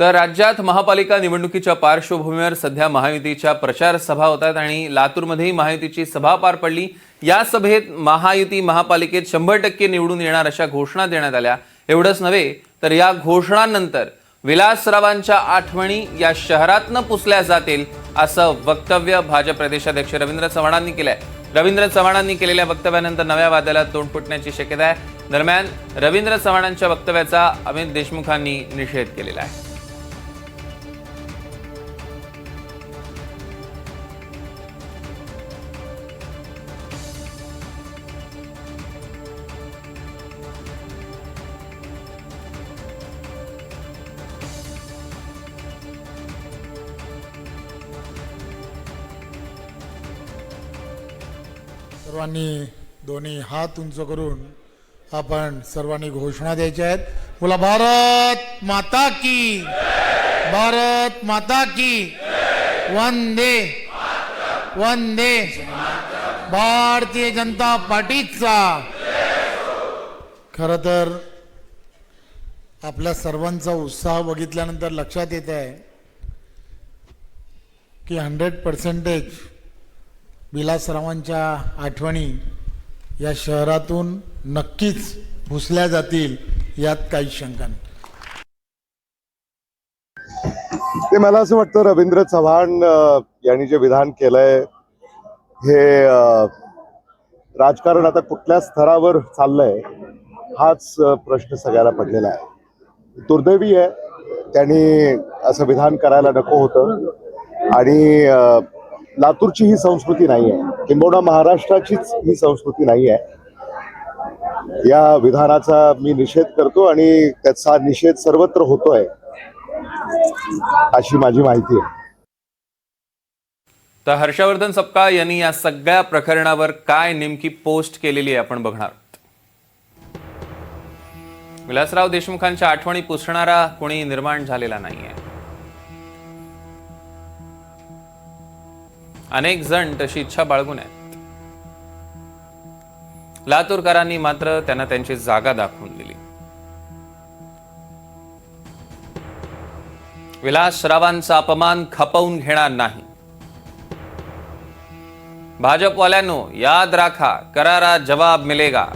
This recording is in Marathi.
तर राज्यात महापालिका निवडणुकीच्या पार्श्वभूमीवर सध्या महायुतीच्या प्रचार सभा होत आहेत आणि लातूरमध्येही महायुतीची सभा पार पडली. या सभेत महायुती महापालिकेत शंभर टक्के निवडून येणार अशा घोषणा देण्यात आल्या. एवढंच नव्हे तर या घोषणांनंतर विलासरावांच्या आठवणी या शहरातनं पुसल्या जातील असं वक्तव्य भाजप प्रदेशाध्यक्ष रवींद्र चव्हाणांनी केलंय. रवींद्र चव्हाणांनी केलेल्या वक्तव्यानंतर नव्या वादाला तोंड फुटण्याची शक्यता आहे. दरम्यान रवींद्र चव्हाणांच्या वक्तव्याचा अमित देशमुखांनी निषेध केलेला आहे. सर्वांनी दोन्ही हात उंच करून आपण सर्वांनी घोषणा द्यायच्या आहेत. बोला भारत माता की भारत माता की वंदे वंदे भारतीय जनता पार्टीचा खर तर आपल्या सर्वांचा उत्साह बघितल्यानंतर लक्षात येत आहे की हंड्रेड पर्सेंटेज विलासरावांच्या आठवणी या शहरातून नक्कीच भुसल्या जातील यात काही शंका नाही. ते मला असं वाटतं रवींद्र चव्हाण यांनी जे विधान केलंय हे राजकारण आता कुठल्या स्तरावर चाललंय हाच प्रश्न सगळ्याला पडलेला आहे. दुर्दैवी आहे त्यांनी असं विधान करायला नको होतं. आणि लातूरची ही संस्कृती नाही आहे किंबहुना महाराष्ट्राचीच ही संस्कृती नाही आहे या विधानाचा मी निषेध करतो आणि त्याचा निषेध सर्वत्र होतोय अशी माझी माहिती आहे. तर हर्षवर्धन सपकाळ यांनी या सगळ्या प्रकरणावर काय नेमकी पोस्ट केलेली आहे आपण बघणार विलासराव देशमुखांच्या आठवणी पुसणारा कोणी निर्माण झालेला नाहीये. अनेक जण तशी इच्छा बाळगून आहेत. लातूरकरांनी मात्र त्यांना त्यांची जागा दाखवून दिली. विलासरावांचा अपमान खपवून घेणार नाही. भाजपवाल्यांनो याद राखा करारा जवाब मिलेगा.